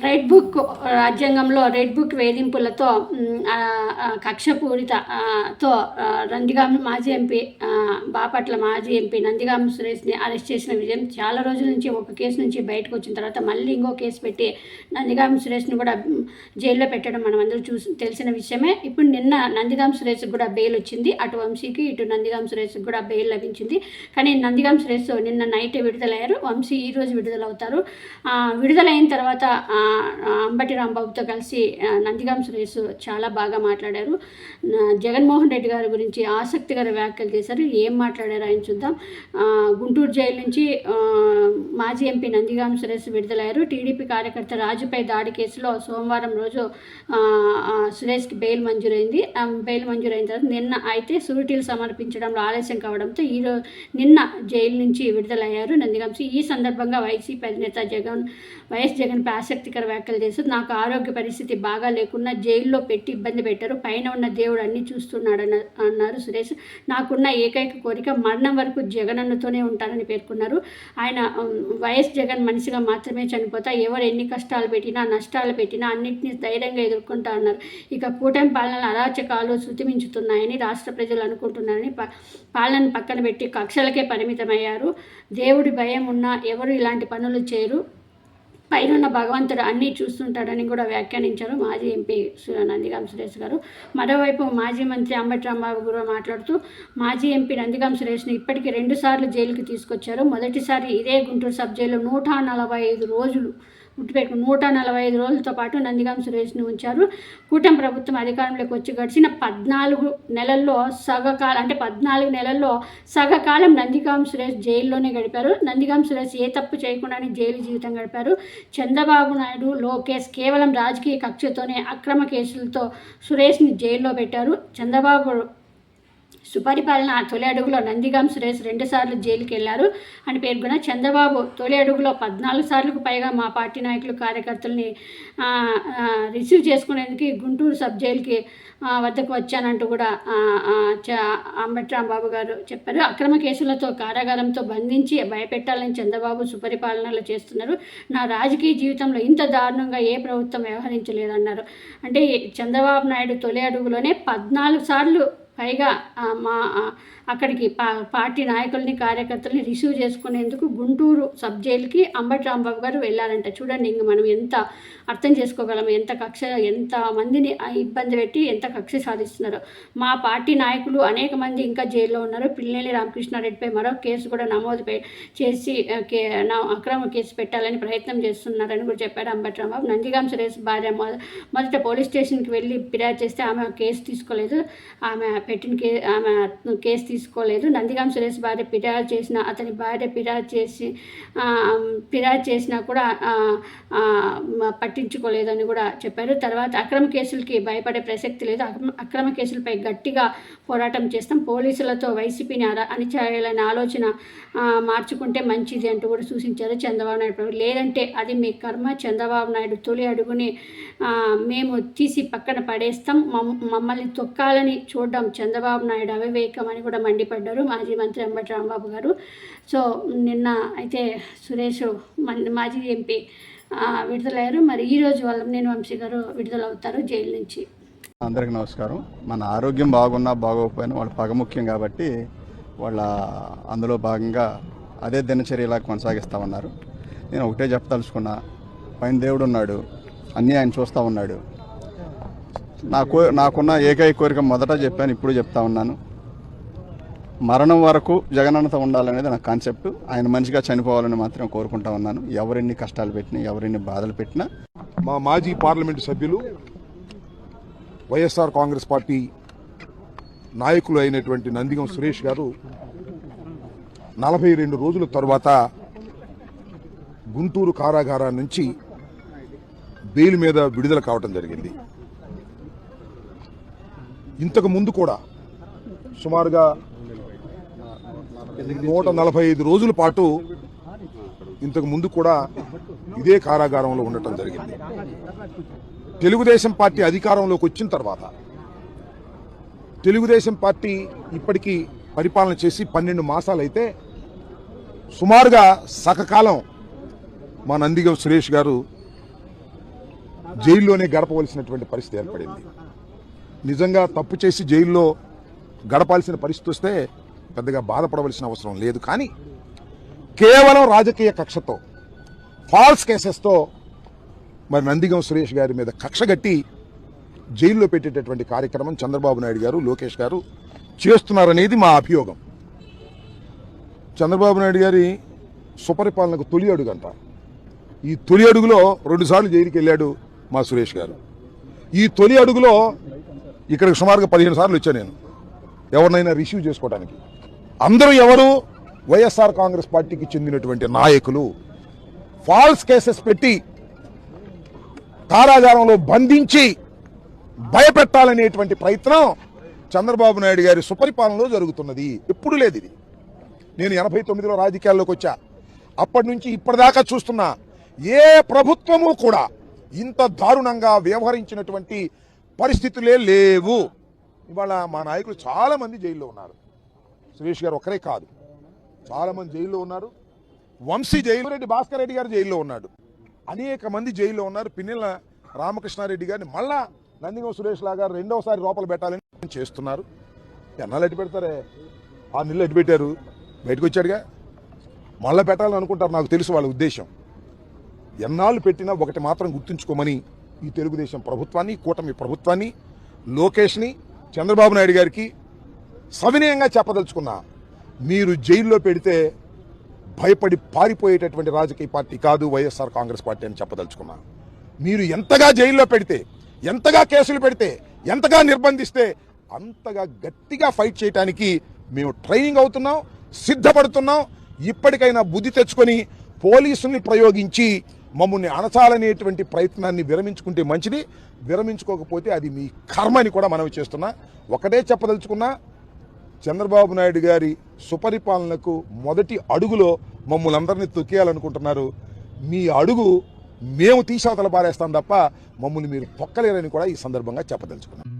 Red book రాజ్యాంగంలో red book వేధింపులతో మ్, కక్షపూరిత తో నందిగామ మాజీ ఎంపీ బాపట్ల మాజీ ఎంపీ నందిగామ సురేష్ని అరెస్ట్ చేసిన విజయం చాలా రోజుల నుంచి ఒక కేసు నుంచి బయటకు వచ్చిన తర్వాత మళ్ళీ ఇంకో కేసు పెట్టి నందిగామ సురేష్ని కూడా జైల్లో పెట్టడం మనం అందరూ చూసి తెలిసిన విషయమే. ఇప్పుడు నిన్న నందిగామ సురేష్కి కూడా బెయిల్ వచ్చింది. అటు వంశీకి ఇటు నందిగామ సురేష్కి కూడా బెయిల్ లభించింది. కానీ నందిగామ సురేష్ నిన్న నైట్ విడుదలయ్యారు. వంశీ ఈ రోజు విడుదలవుతారు. విడుదలైన తర్వాత అంబటి రాంబాబుతో కలిసి నందిగాం సురేష్ చాలా బాగా మాట్లాడారు. జగన్మోహన్ రెడ్డి గారి గురించి ఆసక్తికర వ్యాఖ్యలు చేశారు. ఏం మాట్లాడారు ఆయన చూద్దాం. గుంటూరు జైలు నుంచి మాజీ ఎంపీ నందిగాం సురేష్ విడుదలయ్యారు. టీడీపీ కార్యకర్త రాజుపై దాడి కేసులో సోమవారం రోజు సురేష్కి బెయిల్ మంజూరైంది. ఆ, బెయిల్ మంజూరైన తర్వాత నిన్న అయితే సూరిటీలు సమర్పించడంలో ఆలస్యం కావడంతో ఈరో నిన్న జైలు నుంచి విడుదలయ్యారు నందిగాం. ఈ సందర్భంగా వైసీపీ అధినేత జగన్ వైఎస్ జగన్పై ఆసక్తికర వ్యాఖ్యలు చేశారు. నాకు ఆరోగ్య పరిస్థితి బాగా లేకున్నా జైల్లో పెట్టి ఇబ్బంది పెట్టారు. పైన ఉన్న దేవుడు అన్ని చూస్తున్నాడన్న అన్నారు సురేష్. నాకున్న ఏకైక కోరిక మరణం వరకు జగనన్నతోనే ఉంటానని పేర్కొన్నారు. ఆయన వైఎస్ జగన్ మనిషిగా మాత్రమే చనిపోతా ఎవరు ఎన్ని కష్టాలు పెట్టినా నష్టాలు పెట్టినా అన్నింటినీ ధైర్యంగా ఎదుర్కొంటా అన్నారు. ఇక కూటమి పాలన అరాచకాలు శృతిమించుతున్నాయని రాష్ట్ర ప్రజలు అనుకుంటున్నారని ప- పాలన పక్కన పెట్టి కక్షలకే పరిమితమయ్యారు. దేవుడి భయం ఉన్నా ఎవరు ఇలాంటి పనులు చేయరు. పైనున్న భగవంతుడు అన్నీ చూస్తుంటాడని కూడా వ్యాఖ్యానించారు మాజీ ఎంపీ నందిగాం సురేష్ గారు. మరోవైపు మాజీ మంత్రి అంబటి రాంబాబు కూడా మాట్లాడుతూ మాజీ ఎంపీ నందిగాం సురేష్ని ఇప్పటికీ రెండుసార్లు జైలుకి తీసుకొచ్చారు. మొదటిసారి ఇదే గుంటూరు సబ్ జైలు నూట నలభై ఐదు రోజులు గుర్తుపెట్టుకు నూట నలభై ఐదు రోజులతో పాటు నందిగాం సురేష్ను ఉంచారు. కూటమి ప్రభుత్వం అధికారంలోకి వచ్చి గడిచిన పద్నాలుగు నెలల్లో సగకాలం అంటే పద్నాలుగు నెలల్లో సగకాలం నందిగాం సురేష్ జైల్లోనే గడిపారు. నందిగాం సురేష్ ఏ తప్పు చేయకుండానే జైలు జీవితం గడిపారు. చంద్రబాబు నాయుడు లోకేష్ కేవలం రాజకీయ కక్షతోనే అక్రమ కేసులతో సురేష్ని జైల్లో పెట్టారు. చంద్రబాబు సుపరిపాలన తొలి అడుగులో నందిగాం సురేష్ రెండుసార్లు జైలుకి వెళ్ళారు అని పేర్కొన్న చంద్రబాబు తొలి అడుగులో పద్నాలుగు సార్లకు పైగా మా పార్టీ నాయకులు కార్యకర్తల్ని రిసీవ్ చేసుకునేందుకు గుంటూరు సబ్ జైలుకి వద్దకు వచ్చానంటూ కూడా చ- అంబటి రాంబాబు గారు చెప్పారు. అక్రమ కేసులతో కారాగారంతో బంధించి భయపెట్టాలని చంద్రబాబు సుపరిపాలనలు చేస్తున్నారు. నా రాజకీయ జీవితంలో ఇంత దారుణంగా ఏ ప్రభుత్వం వ్యవహరించలేదన్నారు. అంటే చంద్రబాబు నాయుడు తొలి అడుగులోనే పద్నాలుగు సార్లు పైగా మా అక్కడికి పా పార్టీ నాయకుల్ని కార్యకర్తల్ని రిసీవ్ చేసుకునేందుకు గుంటూరు సబ్ జైలుకి అంబటి రాంబాబు గారు వెళ్ళారంట. చూడండి ఇంక మనం ఎంత అర్థం చేసుకోగలం ఎంత కక్ష ఎంత మందిని ఇబ్బంది పెట్టి ఎంత కక్ష సాధిస్తున్నారో. మా పార్టీ నాయకులు అనేక మంది ఇంకా జైల్లో ఉన్నారు. పిల్లేని రామకృష్ణారెడ్డిపై మరో కేసు కూడా నమోదు చేసి కే నా- అక్రమ కేసు పెట్టాలని ప్రయత్నం చేస్తున్నారని కూడా చెప్పారు అంబటి రాంబాబు. నందిగాం సురేష్ భార్య మొదట పోలీస్ స్టేషన్కి వెళ్ళి ఫిర్యాదు చేస్తే ఆమె కేసు తీసుకోలేదు. ఆమె పెట్టిన కే ఆమె కేసు తీసుకోలేదు. నందిగాం సురేష్ భార్య ఫిర్యాదు చేసిన అతని భార్య ఫిర్యాదు చేసి ఫిర్యాదు చేసినా కూడా పట్టించుకోలేదని కూడా చెప్పారు. తర్వాత అక్రమ కేసులకి భయపడే ప్రసక్తి లేదు. అక్రమ అక్రమ కేసులపై గట్టిగా పోరాటం చేస్తాం. పోలీసులతో వైసీపీని అణిచేయాలనే ఆలోచన మార్చుకుంటే మంచిది అంటూ కూడా సూచించారు చంద్రబాబు నాయుడు. లేదంటే అది మీ కర్మ. చంద్రబాబు నాయుడు తొలి అడుగుని మేము తీసి పక్కన పడేస్తాం. మమ్మల్ని తొక్కాలని చూడడం చంద్రబాబు నాయుడు అవివేకం అని కూడా మండిపడ్డారు మాజీ మంత్రి అంబటి రాంబాబు గారు. సో నిన్న అయితే సురేష్ మాజీ ఎంపీ విడుదలయ్యారు. మరి ఈరోజు వాళ్ళ నేను వంశీ గారు విడుదలవుతారు జైలు నుంచి. అందరికి నమస్కారం. మన ఆరోగ్యం బాగున్నా బాగోకపోయినా వాళ్ళ పగ ముఖ్యం కాబట్టి వాళ్ళ అందులో భాగంగా అదే దినచర్యలా కొనసాగిస్తామన్నారు. నేను ఒకటే చెప్పదలుచుకున్నా. పైన దేవుడు ఉన్నాడు అన్నీ ఆయన చూస్తూ ఉన్నాడు. నా కో నాకున్న ఏకైక కోరిక మొదట చెప్పాను ఇప్పుడు చెప్తా ఉన్నాను. మరణం వరకు జగనన్నత ఉండాలనేది నా కాన్సెప్ట్. ఆయన మంచిగా చనిపోవాలని మాత్రం కోరుకుంటా ఉన్నాను. ఎవరిని కష్టాలు పెట్టినా ఎవరిని బాధలు పెట్టినా. మా మాజీ పార్లమెంటు సభ్యులు వైఎస్ఆర్ కాంగ్రెస్ పార్టీ నాయకులు అయినటువంటి నందిగం సురేష్ గారు నలభై రెండు రోజుల తర్వాత గుంటూరు కారాగారం నుంచి బెయిల్ మీద విడుదల కావటం జరిగింది. ఇంతకు ముందు కూడా సుమారుగా నూట నలభై ఐదు రోజుల పాటు ఇంతకు ముందు కూడా ఇదే కారాగారంలో ఉండటం జరిగింది. తెలుగుదేశం పార్టీ అధికారంలోకి వచ్చిన తర్వాత తెలుగుదేశం పార్టీ ఇప్పటికీ పరిపాలన చేసి పన్నెండు మాసాలైతే సుమారుగా సకకాలం మా నందిగం సురేష్ గారు జైల్లోనే గడపవలసినటువంటి పరిస్థితి ఏర్పడింది. నిజంగా తప్పు చేసి జైల్లో గడపాల్సిన పరిస్థితి వస్తే పెద్దగా బాధపడవలసిన అవసరం లేదు. కానీ కేవలం రాజకీయ కక్షతో ఫాల్స్ కేసెస్తో మరి నందిగం సురేష్ గారి మీద కక్ష కట్టి జైల్లో పెట్టేటటువంటి కార్యక్రమం చంద్రబాబు నాయుడు గారు లోకేష్ గారు చేస్తున్నారనేది మా అభియోగం. చంద్రబాబు నాయుడు గారి సుపరిపాలనకు తొలి అడుగు అంటారు ఈ తొలి అడుగులో రెండుసార్లు జైలుకి వెళ్ళాడు మా సురేష్ గారు. ఈ తొలి అడుగులో ఇక్కడికి సుమారుగా పదిహేను సార్లు వచ్చాను నేను. ఎవరినైనా రిసీవ్ చేసుకోవడానికి అందరూ ఎవరు? వైఎస్ఆర్ కాంగ్రెస్ పార్టీకి చెందినటువంటి నాయకులు. ఫాల్స్ కేసెస్ పెట్టి కారాగారంలో బంధించి భయపెట్టాలనేటువంటి ప్రయత్నం చంద్రబాబు నాయుడు గారి సుపరిపాలనలో జరుగుతున్నది. ఎప్పుడు లేదు ఇది. నేను ఎనభై తొమ్మిదిలో రాజకీయాల్లోకి వచ్చా. అప్పటి నుంచి ఇప్పటిదాకా చూస్తున్నా. ఏ ప్రభుత్వము కూడా ఇంత దారుణంగా వ్యవహరించినటువంటి పరిస్థితులే లేవు. ఇవాళ మా నాయకులు చాలామంది జైల్లో ఉన్నారు. సురేష్ గారు ఒక్కరే కాదు. చాలామంది జైల్లో ఉన్నారు. వంశీ జైలు రెడ్డి భాస్కర్ రెడ్డి గారు జైల్లో ఉన్నాడు. అనేక మంది జైల్లో ఉన్నారు. పిన్నెల రామకృష్ణారెడ్డి గారిని మళ్ళా నందిగం సురేష్ లాగా రెండవసారి లోపల పెట్టాలని చేస్తున్నారు. ఎన్నాళ్ళు ఎట్టి పెడతారే? ఆ నెలలు ఎట్టి పెట్టారు? బయటకు వచ్చాడుగా మళ్ళీ పెట్టాలని అనుకుంటారు. నాకు తెలుసు వాళ్ళ ఉద్దేశం. ఎన్నాళ్ళు పెట్టినా ఒకటి మాత్రం గుర్తుంచుకోమని ఈ తెలుగుదేశం ప్రభుత్వాన్ని కూటమి ప్రభుత్వాన్ని లోకేష్ని చంద్రబాబు నాయుడు గారికి సవినయంగా చెప్పదలుచుకున్నా మీరు జైల్లో పెడితే భయపడి పారిపోయేటటువంటి రాజకీయ పార్టీ కాదు వైఎస్ఆర్ కాంగ్రెస్ పార్టీ అని చెప్పదలుచుకున్నా. మీరు ఎంతగా జైల్లో పెడితే ఎంతగా కేసులు పెడితే ఎంతగా నిర్బంధిస్తే అంతగా గట్టిగా ఫైట్ చేయడానికి మేము ట్రైనింగ్ అవుతున్నాం సిద్ధపడుతున్నాం ఇప్పటికైనా బుద్ధి తెచ్చుకొని పోలీసుల్ని ప్రయోగించి మమ్మల్ని అణచాలనేటువంటి ప్రయత్నాన్ని విరమించుకుంటే మంచిది. విరమించుకోకపోతే అది మీ కర్మని కూడా మనవి చేస్తున్నా. ఒకటే చెప్పదలుచుకున్నా చంద్రబాబు నాయుడు గారి సుపరిపాలనకు మొదటి అడుగులో మమ్మల్ని అందరినీ తొక్కేయాలనుకుంటున్నారు. మీ అడుగు మేము తీసవతల పారేస్తాం తప్ప మమ్మల్ని మీరు తొక్కలేరని కూడా ఈ సందర్భంగా చెప్పదలుచుకున్నాం.